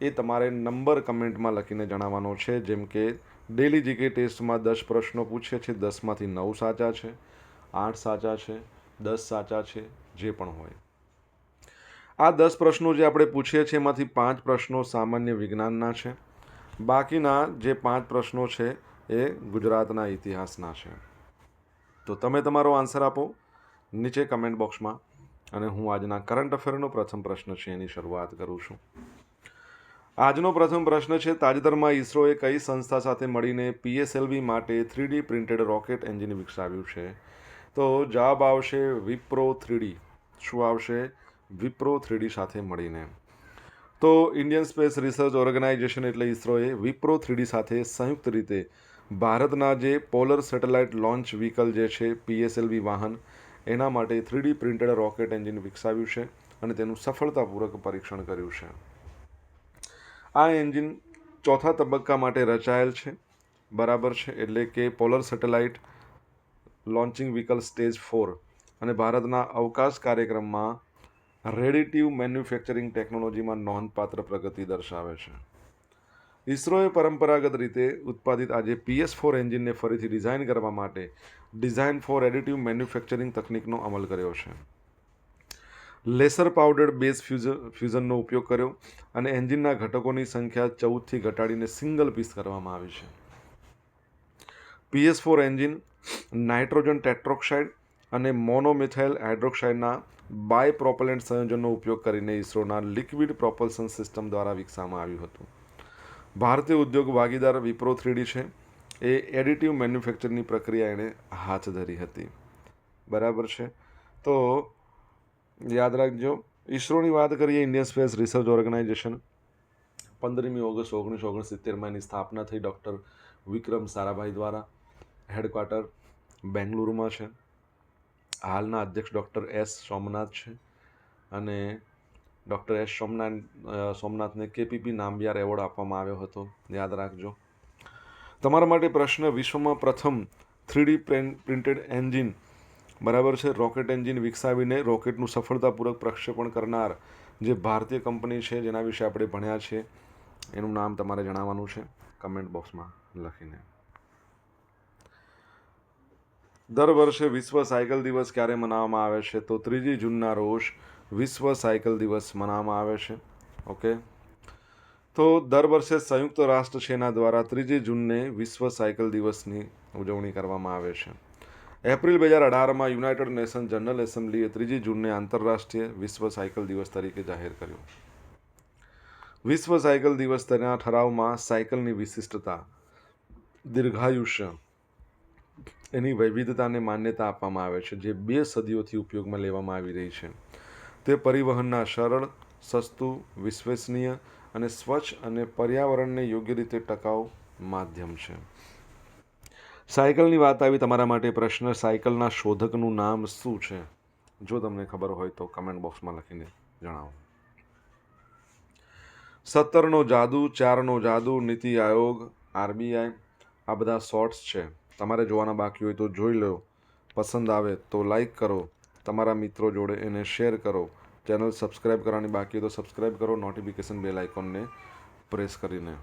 એ તમારે નંબર કમેન્ટમાં લખીને જણાવવાનો છે. જેમ કે, ડેલી જીકે ટેસ્ટમાં દસ પ્રશ્નો પૂછે છે, દસમાંથી નવ સાચા છે, આઠ સાચા છે, દસ સાચા છે, જે પણ હોય. આ દસ પ્રશ્નો જે આપણે પૂછીએ છીએ, એમાંથી પાંચ પ્રશ્નો સામાન્ય વિજ્ઞાનના છે. બાકીના જે પાંચ પ્રશ્નો છે, એ ગુજરાતના ઇતિહાસના છે. તો તમે તમારો આન્સર આપો નીચે કમેન્ટ બોક્સમાં. અને હું આજના કરંટ અફેરનો પ્રથમ પ્રશ્ન છે, એની શરૂઆત કરું છું. આજનો પ્રથમ પ્રશ્ન છે, તાજેતરમાં ઇસરોએ કઈ સંસ્થા સાથે મળીને પીએસએલવી માટે three D printed rocket engine વિકસાવ્યું છે? તો જવાબ આવશે વિપ્રો થ્રીડી શું આવશે? વિપ્રો થ્રીડી સાથે મળીને. તો ઇન્ડિયન સ્પેસ રિસર્ચ ઓર્ગેનાઇઝેશન એટલે ઇસરોએ વિપ્રો થ્રીડી સાથે સંયુક્ત રીતે ભારતના જે પોલર સેટેલાઇટ લોન્ચ વ્હીકલ જે છે પીએસએલવી વાહન, એના માટે three D printed rocket engine વિકસાવ્યું છે અને તેનું સફળતાપૂર્વક પરીક્ષણ કર્યું છે. આ એન્જિન ચોથા તબક્કા માટે રચાયેલ છે. બરાબર છે, એટલે કે polar satellite launching vehicle stage four અને ભારતના અવકાશ કાર્યક્રમમાં રેડિટિવ મેન્યુફેક્ચરિંગ ટેકનોલોજીમાં નોંધપાત્ર પ્રગતિ દર્શાવે છે. ઇસરોએ પરંપરાગત રીતે ઉત્પાદિત આજે પીએસ ફોર એન્જિનને ફરીથી ડિઝાઇન કરવા માટે ડિઝાઇન ફોર એડિટિવ મેન્યુફેક્ચરિંગ તકનિકનો અમલ કર્યો છે. લેસર પાવડર બેઝ ફ્યુઝ, ફ્યુઝનનો ઉપયોગ કર્યો અને એન્જિનના ઘટકોની સંખ્યા ચૌદથી ઘટાડીને સિંગલ પીસ કરવામાં આવી છે. PS four engine nitrogen tetroxide અને મોનોમિથાઇલ હાઇડ્રોક્સાઇડના બાય પ્રોપલેન્ટ સંયોજનનો ઉપયોગ કરીને ઇસરોના લિક્વિડ પ્રોપલ્સન સિસ્ટમ દ્વારા વિકસાવવામાં આવ્યું હતું. ભારતીય ઉદ્યોગ ભાગીદાર વિપ્રો થ્રીડી છે. એ એડિટિવ મેન્યુફેક્ચરની પ્રક્રિયા એણે હાથ ધરી હતી. બરાબર છે? તો યાદ રાખજો, ઈસરોની વાત કરીએ ઇન્ડિયન સ્પેસ રિસર્ચ ઓર્ગેનાઇઝેશન પંદરમી ઓગસ્ટ ઓગણીસો ઓગણસિત્તેરમાં એની સ્થાપના થઈ ડૉક્ટર વિક્રમ સારાભાઈ દ્વારા. હેડક્વાર્ટર બેંગલુરુમાં છે. હાલના અધ્યક્ષ ડૉક્ટર એસ સોમનાથ છે અને ડૉક્ટર એસ સોમનાથ સોમનાથને કેપીપી નામબિયાર એવોર્ડ આપવામાં આવ્યો હતો. યાદ રાખજો. તમારા માટે પ્રશ્ન વિશ્વમાં પ્રથમ થ્રીડી પ્રિન્ટેડ એન્જિન બરાબર છે? રોકેટ એન્જિન વિકસાવીને રોકેટનું સફળતાપૂર્વક પ્રક્ષેપણ કરનાર જે ભારતીય કંપની છે, જેના વિશે આપણે ભણ્યા છીએ એનું નામ તમારે જણાવવાનું છે? કમેન્ટ બોક્સમાં લખીને. દર વર્ષે વિશ્વ સાયકલ દિવસ ક્યારે મનાવવામાં આવે છે? તો ત્રીજી જૂનના રોજ વિશ્વ સાયકલ દિવસ મનાવવામાં આવે છે. ઓકે તો દર વર્ષે સંયુક્ત રાષ્ટ્ર સેના દ્વારા ત્રીજી જૂનને વિશ્વ સાયકલ દિવસની ઉજવણી કરવામાં આવે છે. એપ્રિલ બે હજાર અઢારમાં યુનાઇટેડ નેશન જનરલ એસેમ્બલીએ ત્રીજી જૂનને આંતરરાષ્ટ્રીય વિશ્વ સાયકલ દિવસ તરીકે જાહેર કર્યો. વિશ્વ સાયકલ દિવસ તેના ઠરાવમાં સાયકલની વિશિષ્ટતા, દીર્ઘાયુષ્ય, એની વૈવિધતાને માન્યતા આપવામાં આવે છે, જે બે સદીઓથી ઉપયોગમાં લેવામાં આવી રહી છે. તે પરિવહનના સરળ, સસ્તું, વિશ્વસનીય અને સ્વચ્છ અને પર્યાવરણને યોગ્ય રીતે ટકાઉ માધ્યમ છે. સાયકલની વાત આવી, તમારા માટે પ્રશ્ન, સાયકલના શોધકનું નામ શું છે? જો તમને ખબર હોય તો કમેન્ટ બોક્સમાં લખીને જણાવો. સત્તરનો જાદુ, ચારનો જાદુ, નીતિ આયોગ, આરબીઆઈ, આ બધા શોર્ટ્સ છે. તમારે જોવાના બાકી હોય તો જોઈ લો. પસંદ આવે તો લાઈક કરો. તમારા મિત્રો જોડે એને શેર કરો. ચેનલ સબસ્ક્રાઈબ કરવાની બાકી હોય તો સબસ્ક્રાઈબ કરો. નોટિફિકેશન બેલ આઇકોનને પ્રેસ કરીને.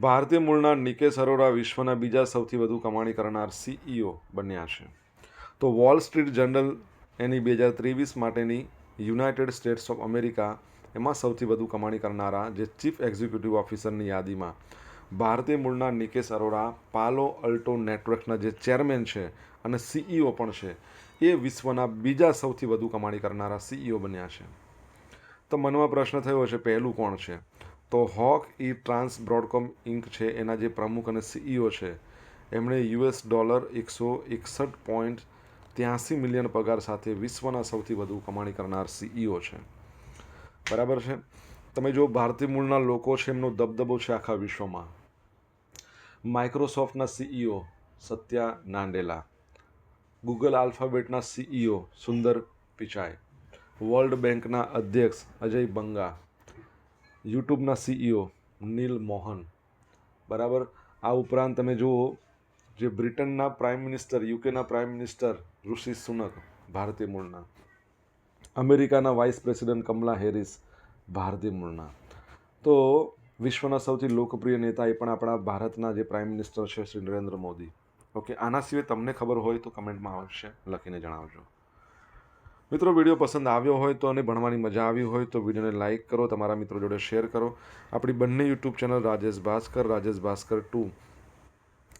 ભારતીય મૂળના નિકેશ અરોરા વિશ્વના બીજા સૌથી વધુ કમાણી કરનાર સીઈઓ બન્યા છે. તો વોલ સ્ટ્રીટ જર્નલ એની બે હજાર ત્રેવીસ માટેની યુનાઇટેડ સ્ટેટ્સ ઓફ અમેરિકા એમાં સૌથી વધુ કમાણી કરનારા જે ચીફ એક્ઝિક્યુટિવ ઓફિસરની યાદીમાં ભારતીય મૂળના નિકેશ અરોરા, પાલો અલ્ટો નેટવર્કના જે ચેરમેન છે અને સીઈઓ પણ છે, એ વિશ્વના બીજા સૌથી વધુ કમાણી કરનારા સીઈઓ બન્યા છે. તો મનમાં પ્રશ્ન થયો છે પહેલું કોણ છે? તો Hock E trans Broadcom Inc છે, એના જે પ્રમુખ અને સીઈઓ છે, એમણે યુએસ ડોલર એકસો એકસઠ પોઈન્ટ ત્યાંસી મિલિયન પગાર સાથે વિશ્વના સૌથી વધુ કમાણી કરનાર સીઈઓ છે. બરાબર છે? તમે જો ભારતીય મૂળના લોકો છે, એમનો દબદબો છે આખા વિશ્વમાં. માઇક્રોસોફ્ટના સીઈઓ સત્યા નાંડેલા. ગૂગલ આલ્ફાબેટના સીઈઓ સુંદર પિચાઈ. વર્લ્ડ બેંકના અધ્યક્ષ અજય બંગા. યુટ્યુબના સીઈઓ નીલ મોહન. બરાબર? આ ઉપરાંત તમે જુઓ જે બ્રિટનના પ્રાઇમ મિનિસ્ટર, યુકેના પ્રાઇમ મિનિસ્ટર ઋષિ સુનક, ભારતીય મૂળના. અમેરિકાના વાઇસ પ્રેસિડેન્ટ કમલા હેરિસ, ભારતીય મૂળના. તો વિશ્વના સૌથી લોકપ્રિય નેતા એ પણ આપણા ભારતના જે પ્રાઇમ મિનિસ્ટર છે શ્રી નરેન્દ્ર મોદી. ઓકે, આના સિવાય તમને ખબર હોય તો કમેન્ટમાં આવશે લખીને જણાવજો. મિત્રો, વીડિયો પસંદ આવ્યો હોય તો અને ભણવાની મજા આવી હોય તો વિડીયોને લાઇક કરો, તમારા મિત્રો જોડે શેર કરો. આપણી બંને YouTube channel Rajesh Bhaskar Rajesh Bhaskar two.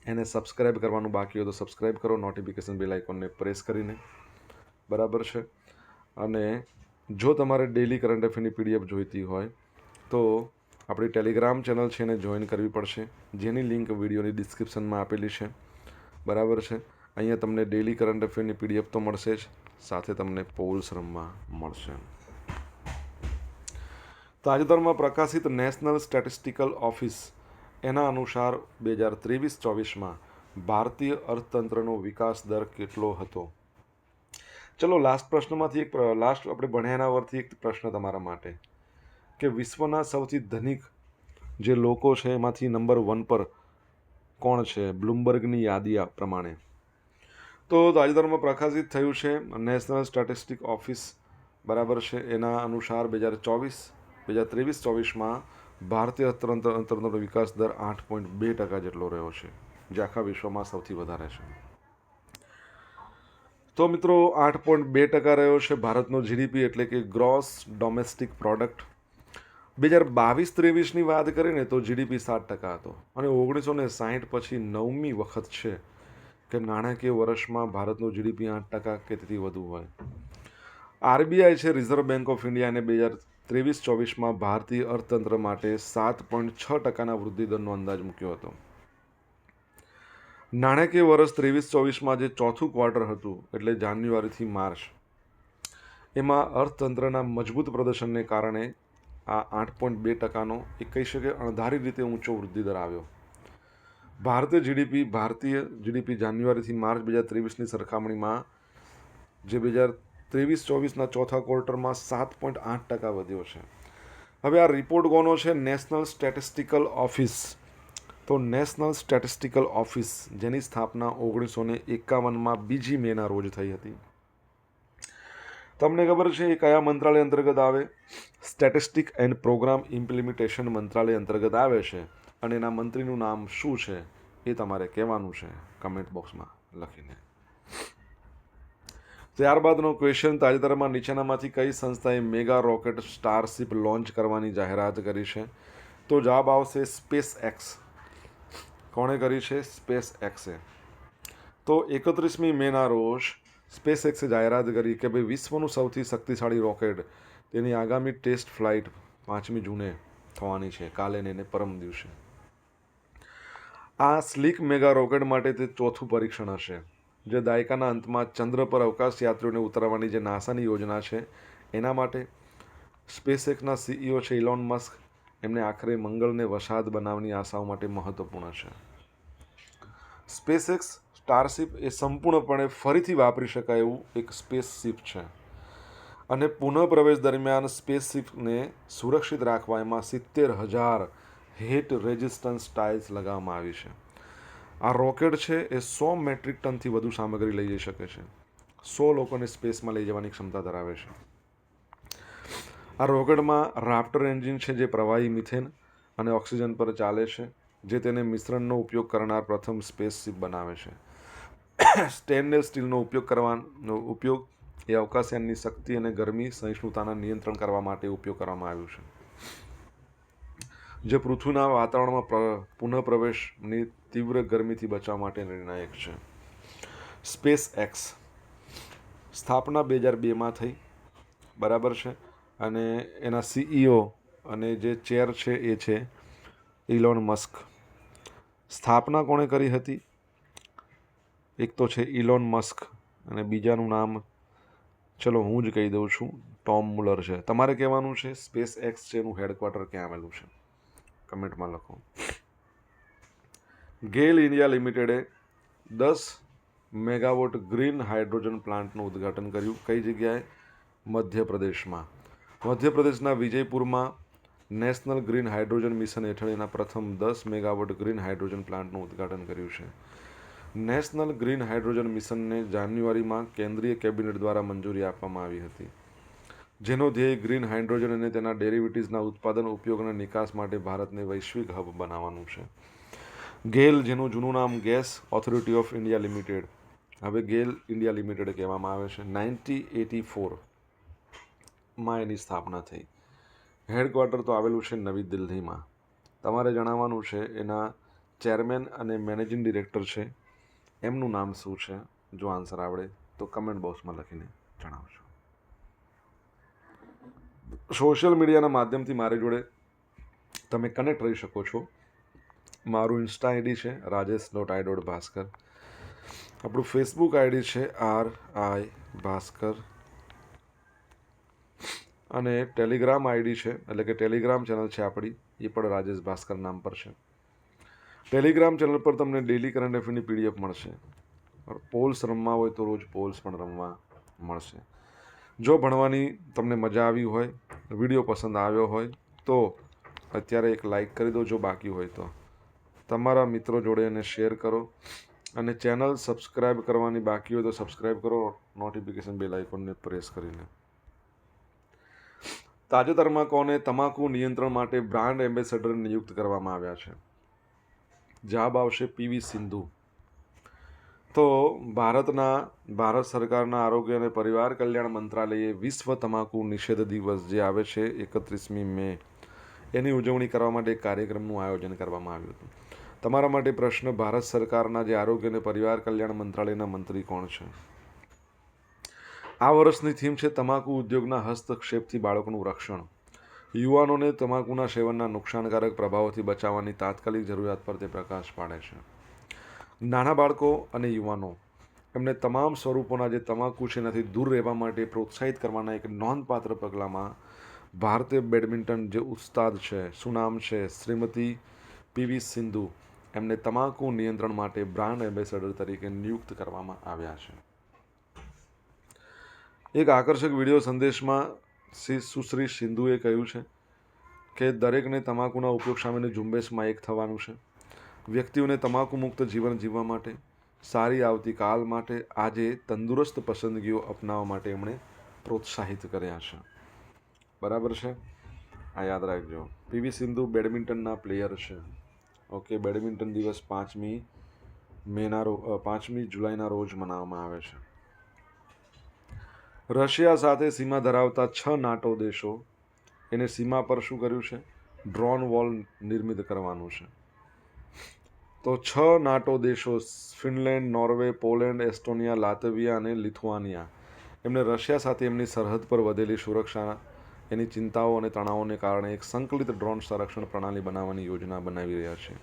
એને સબસ્ક્રાઇબ કરવાનું બાકી હોય તો સબસ્ક્રાઇબ કરો, નોટિફિકેશન બેલ આઇકોનને પ્રેસ કરીને. બરાબર છે? અને જો તમારે ડેલી કરંટ અફેરની પીડીએફ જોઈતી હોય તો આપણી ટેલિગ્રામ ચેનલ છે એને જોઈન કરવી પડશે. જેની લિંક વિડીયોની ડિસ્ક્રિપ્શનમાં આપેલી છે. બરાબર છે? અહીંયા તમને ડેલી કરંટ અફેરની પીડીએફ તો મળશે જ. સાથે તમને પોલ્સ રમવા મળશે. તાજેતરમાં પ્રકાશિત નેશનલ સ્ટેટિસ્ટિકલ ઓફિસ એના અનુસાર બે હજાર ત્રેવીસ ચોવીસમાં ભારતીય અર્થતંત્રનો વિકાસ દર કેટલો હતો? ચલો લાસ્ટ પ્રશ્નમાંથી એક લાસ્ટ આપણે ભણ્યા એના પરથી એક પ્રશ્ન તમારા માટે. કે વિશ્વના સૌથી ધનિક જે લોકો છે, એમાંથી નંબર વન પર કોણ છે? બ્લુમબર્ગની યાદી પ્રમાણે. તો તાજેતરમાં પ્રકાશિત થયું છે નેશનલ સ્ટેટિસ્ટિક ઓફિસ બરાબર છે. એના અનુસાર બે હજાર ચોવીસ, બે હજાર ત્રેવીસ ચોવીસમાં ભારતીય અર્થતંત્ર અર્થતંત્રનો વિકાસ દર આઠ પોઈન્ટ બે ટકા જેટલો રહ્યો છે. જે આખા વિશ્વમાં સૌથી વધારે છે. તો મિત્રો, આઠ પોઈન્ટ બે ટકા રહ્યો છે ભારતનો જીડીપી એટલે કે ગ્રોસ ડોમેસ્ટિક પ્રોડક્ટ બે હજાર બાવીસ ત્રેવીસની વાત કરીએ ને તો જીડીપી સાત ટકા હતો અને ઓગણીસો ને સાહીઠ પછી નવમી વખત છે. કે નાણાકીય વર્ષમાં ભારતનું જીડીપી આઠ ટકા કે તેથી વધુ હોય. આરબીઆઈ છે રિઝર્વ બેંક ઓફ ઇન્ડિયાને બે હજાર ત્રેવીસ ચોવીસમાં ભારતીય અર્થતંત્ર માટે સાત પોઈન્ટ છ ટકાના વૃદ્ધિ દરનો અંદાજ મૂક્યો હતો. નાણાકીય વર્ષ ત્રેવીસ ચોવીસમાં જે ચોથું ક્વાર્ટર હતું, એટલે જાન્યુઆરીથી માર્ચ, એમાં અર્થતંત્રના મજબૂત પ્રદર્શનને કારણે આ આઠ પોઈન્ટ બે ટકાનો, એ કહી શકે અણધારી રીતે ઊંચો વૃદ્ધિ દર આવ્યો. ભારતીય જીડીપી ભારતીય જીડીપી જાન્યુઆરીથી માર્ચ બે હજાર ત્રેવીસની સરખામણીમાં જે બે હજાર ત્રેવીસ, ચોવીસના ચોથા ક્વાર્ટરમાં સાત પોઈન્ટ આઠ ટકા વધ્યો છે. હવે આ રિપોર્ટ કોનો છે? નેશનલ સ્ટેટિસ્ટિકલ ઓફિસ તો નેશનલ સ્ટેટિસ્ટિકલ ઓફિસ જેની સ્થાપના ઓગણીસો ને એકાવનમાં બીજી મેના રોજ થઈ હતી. તમને ખબર છે એ કયા મંત્રાલય અંતર્ગત આવે? સ્ટેટિસ્ટિક એન્ડ પ્રોગ્રામ ઇમ્પ્લિમેન્ટેશન મંત્રાલય અંતર્ગત આવે છે. અને એના મંત્રીનું નામ શું છે એ તમારે કહેવાનું છે કમેન્ટ બોક્સમાં લખીને. ત્યારબાદનો ક્વેશ્ચન તાજેતરમાં નીચેનામાંથી કઈ સંસ્થાએ મેગા રોકેટ સ્ટારશિપ લોન્ચ કરવાની જાહેરાત કરી છે? તો જવાબ આવશે સ્પેસ એક્સ કોણે કરી છે? સ્પેસ એક્સે તો એકત્રીસમી મેના રોજ સ્પેસ એક્સે જાહેરાત કરી કે ભાઈ વિશ્વનું સૌથી શક્તિશાળી રોકેટ તેની આગામી ટેસ્ટ ફ્લાઇટ પાંચમી જૂને થવાની છે. કાલે ને પરમ દિવસે. આ સ્લીક મેગા રોકેટ માટે તે ચોથું પરીક્ષણ હશે, જે દાયકાના અંતમાં ચંદ્ર પર અવકાશ યાત્રીઓને ઉતારવાની જે નાસાની યોજના છે, એના માટે સ્પેસએક્સના સીઈઓ છે ઇલોન મસ્ક એમને આખરે મંગળને વસાદ બનાવવાની આશાઓ માટે મહત્વપૂર્ણ છે. સ્પેસએક્સ સ્ટારશિપ એ સંપૂર્ણપણે ફરીથી વાપરી શકાય એવું એક સ્પેસશિપ છે. અને પુનઃપ્રવેશ દરમિયાન સ્પેસશિપને સુરક્ષિત રાખવા એમાં સિત્તેર હજાર હીટ રેઝિસ્ટન્સ ટાઇલ્સ લગાવવામાં આવી છે. આ રોકેટ છે એ સો મેટ્રિક ટનથી વધુ સામગ્રી લઈ જઈ શકે છે. સો લોકોને સ્પેસમાં લઈ જવાની ક્ષમતા ધરાવે છે. આ રોકેટમાં રાફ્ટર એન્જિન છે જે પ્રવાહી મિથેન અને ઓક્સિજન પર ચાલે છે, જે તેને મિશ્રણનો ઉપયોગ કરનાર પ્રથમ સ્પેસશિપ બનાવે છે. સ્ટેનલેસ સ્ટીલનો ઉપયોગ કરવાનો ઉપયોગ એ અવકાશયાનની શક્તિ અને ગરમી સહિષ્ણુતાના નિયંત્રણ કરવા માટે ઉપયોગ કરવામાં આવ્યો છે. જે પૃથ્વીના વાતાવરણમાં પુનઃ પુનઃપ્રવેશની તીવ્ર ગરમીથી બચવા માટે નિર્ણાયક છે. સ્પેસ એક્સ સ્થાપના બે હજાર બેમાં થઈ. બરાબર છે? અને એના સીઈઓ અને જે ચેર છે એ છે ઇલોન મસ્ક. સ્થાપના કોણે કરી હતી? એક તો છે ઇલોન મસ્ક અને બીજાનું નામ, ચલો હું જ કહી દઉં છું, ટોમ મુલર છે. તમારે કહેવાનું છે સ્પેસ એક્સ છે એનું હેડક્વાર્ટર ક્યાં આવેલું છે? કમેન્ટમાં લખો. ગેલ ઇન્ડિયા લિમિટેડે દસ મેગાવોટ ગ્રીન હાઇડ્રોજન પ્લાન્ટનું ઉદ્ઘાટન કર્યું. કઈ જગ્યાએ? મધ્યપ્રદેશમાં. મધ્યપ્રદેશના વિજયપુરમાં નેશનલ ગ્રીન હાઇડ્રોજન મિશન હેઠળ એના પ્રથમ દસ મેગાવોટ ગ્રીન હાઇડ્રોજન પ્લાન્ટનું ઉદ્ઘાટન કર્યું છે. નેશનલ ગ્રીન હાઇડ્રોજન મિશનને જાન્યુઆરીમાં કેન્દ્રીય કેબિનેટ દ્વારા મંજૂરી આપવામાં આવી હતી. જેનો ધ્યેય ગ્રીન હાઇડ્રોજન અને તેના ડેરિવેટિવ્સના ઉત્પાદન, ઉપયોગ અને નિકાસ માટે ભારતને વૈશ્વિક હબ બનાવવાનું છે. ગેલ, જેનું જૂનું નામ gas authority of India limited, હવે ગેલ ઇન્ડિયા લિમિટેડ કહેવામાં આવે છે. નાઇન્ટી એટી ફોરમાં એની સ્થાપના થઈ. હેડક્વાર્ટર તો આવેલું છે નવી દિલ્હીમાં. તમારે જણાવવાનું છે એના ચેરમેન અને મેનેજિંગ ડિરેક્ટર છે. એમનું નામ શું છે? જો આન્સર આવડે તો કમેન્ટ બોક્સમાં લખીને જણાવજો. સોશિયલ મીડિયાના માધ્યમથી મારી જોડે તમે કનેક્ટ રહી શકો છો. મારું ઇન્સ્ટા આઈડી છે Rajesh dot I dot Bhaskar. આપણું ફેસબુક આઈડી છે, આર આઈ ભાસ્કર. અને ટેલિગ્રામ આઈડી છે, એટલે કે ટેલિગ્રામ ચેનલ છે આપણી, એ પણ રાજેશ ભાસ્કર નામ પર છે. ટેલિગ્રામ ચેનલ પર તમને ડેલી કરંટ અફેરની પીડીએફ મળશે. પોલ્સ રમવા હોય તો રોજ પોલ્સ પણ રમવા મળશે. જો ભણવાની તમને મજા આવી હોય, વીડિયો પસંદ આવ્યો હોય, તો અત્યારે એક લાઈક કરી દો, જો બાકી હોય તો. તમારા મિત્રો જોડે એને શેર કરો અને ચેનલ સબસ્ક્રાઈબ કરવાની બાકી હોય તો સબસ્ક્રાઈબ કરો નોટિફિકેશન બેલ આઇકોનને પ્રેસ કરીને. તાજેતરમાં કોને તમાકુ નિયંત્રણ માટે બ્રાન્ડ એમ્બેસેડર નિયુક્ત કરવામાં આવ્યા છે. જવાબ આવશે પીવી સિંધુ. તો ભારતના, ભારત સરકારના આરોગ્ય અને પરિવાર કલ્યાણ મંત્રાલયે વિશ્વ તમાકુ નિષેધ દિવસ જે આવે છે એકત્રીસમી મે, એની ઉજવણી કરવા માટે એક કાર્યક્રમનું આયોજન કરવામાં આવ્યું હતું. તમારા માટે પ્રશ્ન, ભારત સરકારના જે આરોગ્ય અને પરિવાર કલ્યાણ મંત્રાલયના મંત્રી કોણ છે? આ વર્ષની થીમ છે તમાકુ ઉદ્યોગના હસ્તક્ષેપથી બાળકોનું રક્ષણ. યુવાનોને તમાકુના સેવનના નુકસાનકારક પ્રભાવોથી બચાવવાની તાત્કાલિક જરૂરિયાત પર તે પ્રકાશ પાડે છે. નાના બાળકો અને યુવાનો, એમને તમામ સ્વરૂપોના જે તમાકુ છે એનાથી દૂર રહેવા માટે પ્રોત્સાહિત કરવાના એક નોંધપાત્ર પગલામાં ભારતીય બેડમિન્ટન જે ઉસ્તાદ છે સુનામ છે, શ્રીમતી પીવી સિંધુ, એમને તમાકુ નિયંત્રણ માટે બ્રાન્ડ એમ્બેસેડર તરીકે નિયુક્ત કરવામાં આવ્યા છે. એક આકર્ષક વીડિયો સંદેશમાં શ્રી સુશ્રી સિંધુએ કહ્યું છે કે દરેકને તમાકુના ઉપયોગ સામેની ઝુંબેશમાં એક થવાનું છે. વ્યક્તિઓને તમાકુ મુક્ત જીવન જીવવા માટે, સારી આવતીકાલ માટે, આજે તંદુરસ્ત પસંદગીઓ અપનાવવા માટે એમણે પ્રોત્સાહિત કર્યા છે. બરાબર છે? આ યાદ રાખજો. પીવી સિંધુ બેડમિન્ટનના પ્લેયર છે. ઓકે, બેડમિન્ટન દિવસ પાંચમી મેના રો પાંચમી જુલાઈના રોજ મનાવવામાં આવે છે. રશિયા સાથે સીમા ધરાવતા છ નાટો દેશો, એને સીમા પર શું કર્યું છે? ડ્રોન વોલ નિર્મિત કરવાનું છે. તો છ નાટો દેશો, Finland, Norway, Poland, Estonia, Latvia અને લિથુઆનિયા. એમને રશિયા સાથે એમની સરહદ પર વધેલી સુરક્ષા, એની ચિંતાઓ અને તણાવોને કારણે એક સંકલિત ડ્રોન સંરક્ષણ પ્રણાલી બનાવવાની યોજના બનાવી રહ્યા છે.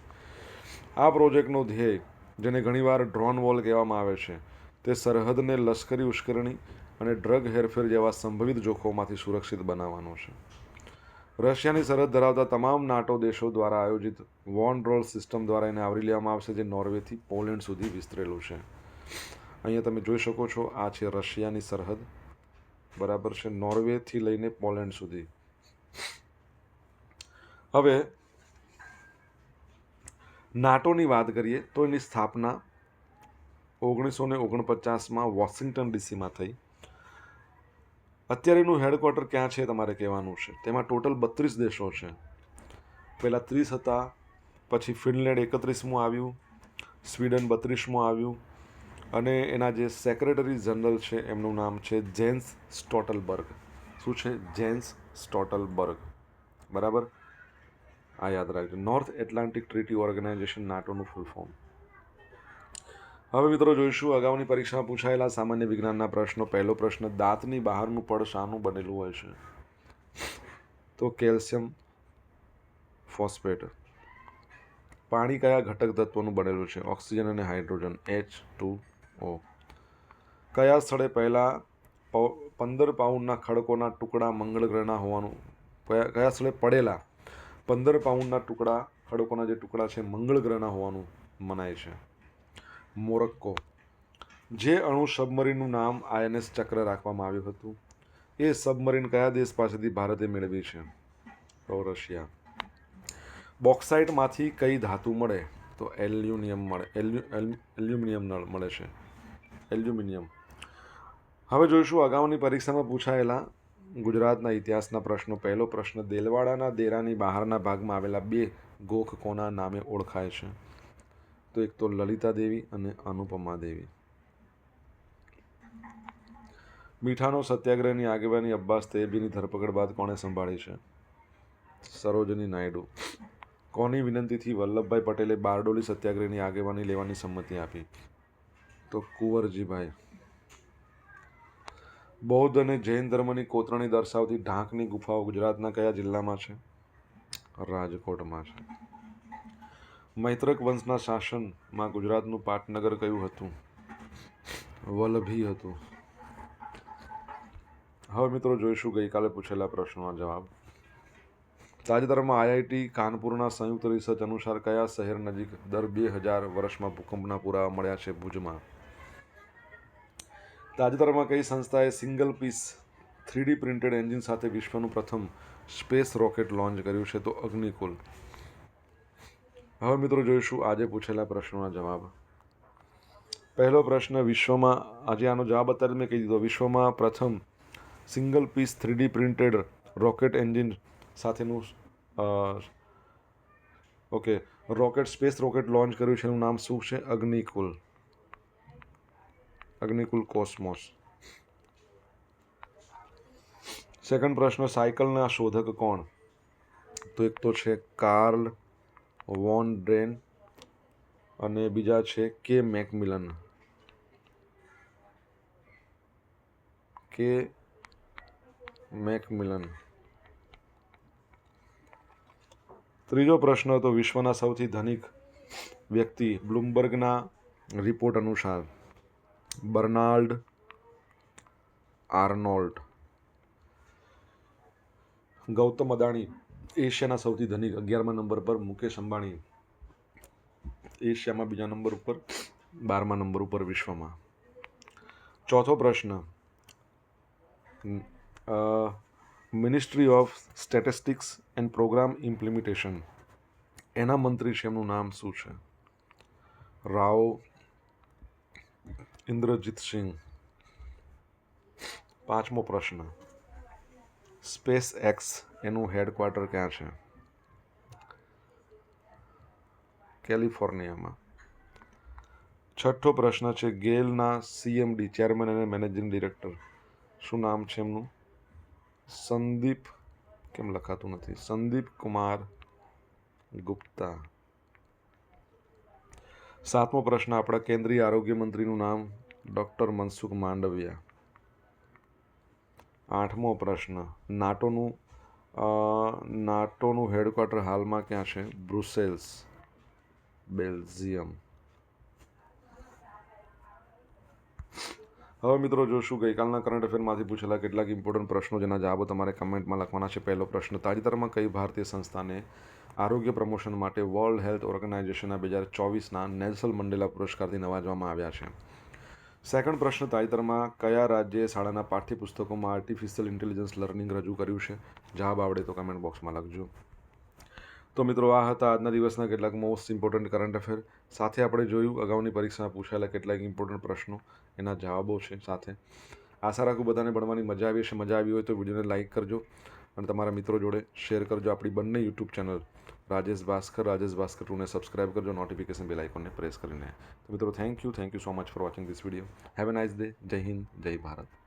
આ પ્રોજેક્ટનો ધ્યેય, જેને ઘણીવાર ડ્રોન વોલ કહેવામાં આવે છે, તે સરહદને લશ્કરી ઉશ્કેરણી અને ડ્રગ હેરફેર જેવા સંભવિત જોખમોમાંથી સુરક્ષિત બનાવવાનો છે. રશિયાની સરહદ ધરાવતા તમામ નાટો દેશો દ્વારા આયોજિત વોન રોલ સિસ્ટમ દ્વારા એને આવરી લેવામાં આવશે, જે નોર્વેથી પોલેન્ડ સુધી વિસ્તરેલું છે. અહીંયા તમે જોઈ શકો છો, આ છે રશિયાની સરહદ. બરાબર છે, નોર્વેથી લઈને પોલેન્ડ સુધી. હવે, નાટોની વાત કરીએ તો એની સ્થાપના ઓગણીસો ને ઓગણપચાસમાં વોશિંગ્ટન ડીસીમાં થઈ. અત્યારે એનું હેડક્વાર્ટર ક્યાં છે તમારે કહેવાનું છે? તેમાં ટોટલ બત્રીસ દેશો છે. પહેલાં ત્રીસ હતા, પછી ફિનલેન્ડ એકત્રીસમું આવ્યું, સ્વીડન બત્રીસમું આવ્યું, અને એના જે સેક્રેટરી જનરલ છે, એમનું નામ છે જેન્સ સ્ટોટલબર્ગ. શું છે? Jens Stoltenberg. બરાબર? આ યાદ રાખજો. નોર્થ એટલાન્ટિક ટ્રીટી ઓર્ગેનાઇઝેશન નાટોનું ફૂલ ફોર્મ હવે મિત્રો જોઈશું, અગાઉની પરીક્ષામાં પૂછાયેલા સામાન્ય વિજ્ઞાનના પ્રશ્નો. પહેલો પ્રશ્ન, દાંતની બહારનું પડ શાનું બનેલું હોય છે? તો કેલ્શિયમ ફોસ્ફેટ. પાણી કયા ઘટક તત્વોનું બનેલું છે? ઓક્સિજન અને હાઇડ્રોજન. H two O. કયા સ્થળે પહેલાં પંદર પાઉન્ડના ખડકોના ટુકડા મંગળ ગ્રહના હોવાનું, કયા કયા સ્થળે પડેલા પંદર પાઉન્ડના ટુકડા ખડકોના જે ટુકડા છે મંગળ ગ્રહના હોવાનું મનાય છે? મોરક્કો. જે અણુ સબમરીનનું નામ આઈએનએસ ચક્ર રાખવામાં આવ્યું હતું, એ સબમરીન કયા દેશ પાસેથી ભારતે મેળવી છે? તો રશિયા. બોક્સાઇટમાંથી કઈ ધાતુ મળે? તો એલ્યુમિનિયમ મળે એલ્યુમિનિયમ મળે છે. એલ્યુમિનિયમ. હવે જોઈશું અગાઉની પરીક્ષામાં પૂછાયેલા ગુજરાતના ઇતિહાસના પ્રશ્નો. પહેલો પ્રશ્ન, દેલવાડાના દેરાની બહારના ભાગમાં આવેલા બે ગોખ કોના નામે ઓળખાય છે. તો એક તો લલિતા દેવી અને અનુપમા દેવી. મીઠાનો સત્યાગ્રહની આગેવાની અબ્બાસ તેબીની ધરપકડ બાદ કોણે સંભાળી છે? સરોજની નાયડુ. કોની વિનંતીથી વલ્લભભાઈ પટેલે બારડોલી સત્યાગ્રહની આગેવાની લેવાની સંમતિ આપી? તો કુંવરજીભાઈ. બૌદ્ધ અને જૈન ધર્મની કોતરણી દર્શાવતી ઢાંકની ગુફાઓ ગુજરાતના કયા જિલ્લામાં છે? રાજકોટમાં છે. મૈત્રક વંશના શાસનમાં ગુજરાતનું પાટનગર કયું હતું? વલભી હતું. હવે મિત્રો જોઈશું ગઈકાલે પૂછેલા પ્રશ્નોનો જવાબ. તાજેતરમાં આઈઆઈટી કાનપુરના સંયુક્ત રિસર્ચ અનુસાર કયા શહેર નજીક દર બે હજાર વર્ષમાં ભૂકંપના પુરાવા મળ્યા છે ભુજમાં? તાજેતરમાં કઈ સંસ્થાએ single piece three D printed engine સાથે વિશ્વનું પ્રથમ સ્પેસ રોકેટ લોન્ચ કર્યું છે? તો અગ્નિકુલ. હવે મિત્રો જોઈશું આજે પૂછેલા પ્રશ્નોના જવાબ. પહેલો પ્રશ્ન, વિશ્વમાં આજે આનો જવાબ અત્યારે મેં કહી દીધો, વિશ્વમાં પ્રથમ single piece three D printed rocket engine સાથેનું okay rocket space rocket launch કર્યું છે. એનું નામ શું છે? અગ્નિકુલ. અગ્નિકુલ કોસ્મોસ. સેકન્ડ પ્રશ્ન, સાયકલના શોધક કોણ? તો એક તો છે કાર્લ વોન ડ્રેન અને બીજા છે કે મેકમિલન. કે મેકમિલન. ત્રીજો પ્રશ્ન હતો વિશ્વના સૌથી ધનિક વ્યક્તિ બ્લુમબર્ગના રિપોર્ટ અનુસાર. બર્નાલ્ડ આર્નોલ્ટ ગૌતમ અદાણી એશિયાના સૌથી ધનિક અગિયારમા નંબર પર મુકેશ અંબાણી. એશિયામાં બીજા નંબર ઉપર, બારમા નંબર ઉપર વિશ્વમાં. ચોથો પ્રશ્ન ministry of statistics and programme implementation એના મંત્રી છે, એમનું નામ શું છે? રાવ ઇન્દ્રજીત સિંહ. પાંચમો પ્રશ્ન, સ્પેસ એક્સ એનું હેડક્વાર્ટર ક્યાં છે? કેલિફોર્નિયામાં. છઠ્ઠો પ્રશ્ન છે ગેલના CMD chairman and managing director શું નામ છે એમનું? સંદીપ, કેમ લખાતું નથી? સંદીપ કુમાર ગુપ્તા. સાતમો પ્રશ્ન, આપણા કેન્દ્રીય આરોગ્ય મંત્રીનું નામ ડૉક્ટર મનસુખ માંડવિયા. આઠમો પ્રશ્ન, નાટોનું નાટોનું હેડક્વાર્ટર હાલમાં ક્યાં છે? બ્રુસેલ્સ બેલ્જિયમ હવે મિત્રો જોશું, ગઈકાલના કરંટ અફેરમાંથી પૂછેલા કેટલાક ઇમ્પોર્ટન્ટ પ્રશ્નો, જેના જવાબો તમારે કમેન્ટમાં લખવાના છે. પહેલો પ્રશ્ન, તાજેતરમાં કઈ ભારતીય સંસ્થાને આરોગ્ય પ્રમોશન માટે વર્લ્ડ હેલ્થ ઓર્ગેનાઇઝેશનના બે હજાર ચોવીસના નેલ્સલ મંડેલા પુરસ્કારથી નવાજવામાં આવ્યા છે? સેકન્ડ પ્રશ્ન તાજેતરમાં કયા રાજ્યે શાળાના પાઠ્યપુસ્તકોમાં આર્ટિફિશિયલ ઇન્ટેલિજન્સ લર્નિંગ રજૂ કર્યું છે? જવાબ આવડે તો કમેન્ટ બોક્સમાં લખજો. તો મિત્રો, આ હતા આજના દિવસના કેટલાક મોસ્ટ ઇમ્પોર્ટન્ટ કરંટ અફેર સાથે આપણે જોયું, અગાઉની પરીક્ષામાં પૂછાયેલા કેટલાક ઇમ્પોર્ટન્ટ પ્રશ્નો. એના જવાબો છે સાથે. આશા રાખું બધાને ભણવાની મજા આવી હશે. મજા આવી હોય તો વિડીયોને લાઇક કરજો અને તમારા મિત્રો જોડે શેર કરજો આપણી બંને યુટ્યુબ ચેનલ રાજેશ ભાસ્કર રાજેશ ભાસ્કર ટુને સબસ્ક્રાઇબ કરજો નોટિફિકેશન બેલ આઇકોનને પ્રેસ કરીને તો મિત્રો thank you thank you so much for watching this video have a nice day જય હિન્દ જય ભારત